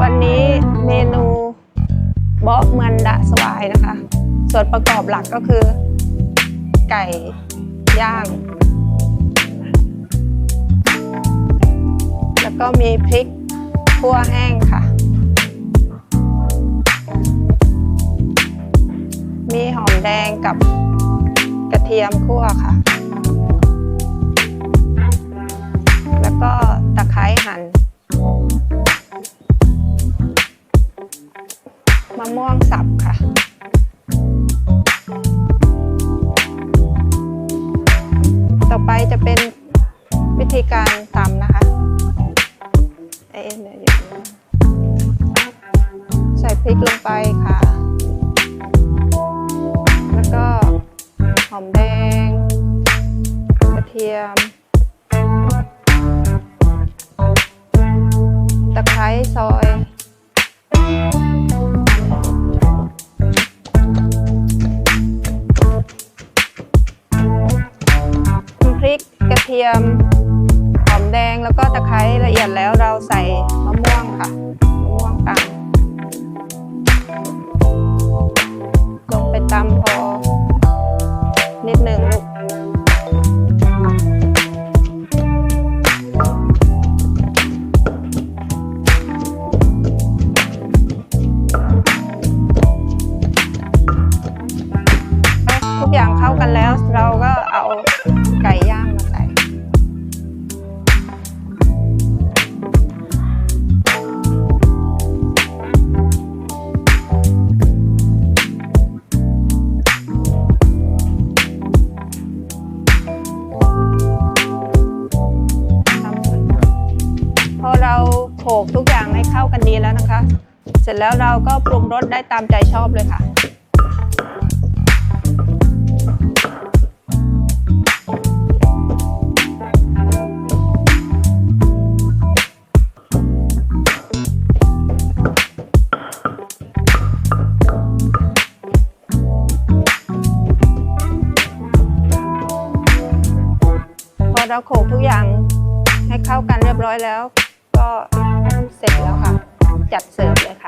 วันนี้เมนูบาะเมือนดะสวายนะคะ ส่วนประกอบหลักก็คือ ไก่ย่าง แล้วก็มีพริกขั่วแห้งค่ะ มีหอมแดงกับกระเทียมคั่วค่ะ มะม่วงสับค่ะต่อไปจะเป็นวิธีการตำนะคะเอ๊ะเดี๋ยวอยู่นะใส่พริกลงไปค่ะ แล้วก็หอมแดง กระเทียม ตะไคร้ซอย เทียมหอมแดงแล้วก็ตะไคร้ละเอียดแล้วเราใส่มะม่วงค่ะมะม่วงตำลงไปตำพอ นิดหนึ่งลูกทุกอย่างเข้ากันแล้วเราก็เอาไก่ย่าง โขลกทุกอย่างให้เข้ากันดีแล้วนะคะ เสร็จแล้วเราก็ปรุงรสได้ตามใจชอบเลยค่ะ พอเราโขลกทุกอย่างให้เข้ากันเรียบร้อยแล้ว เสร็จแล้วค่ะ จัดเสิร์ฟเลยค่ะ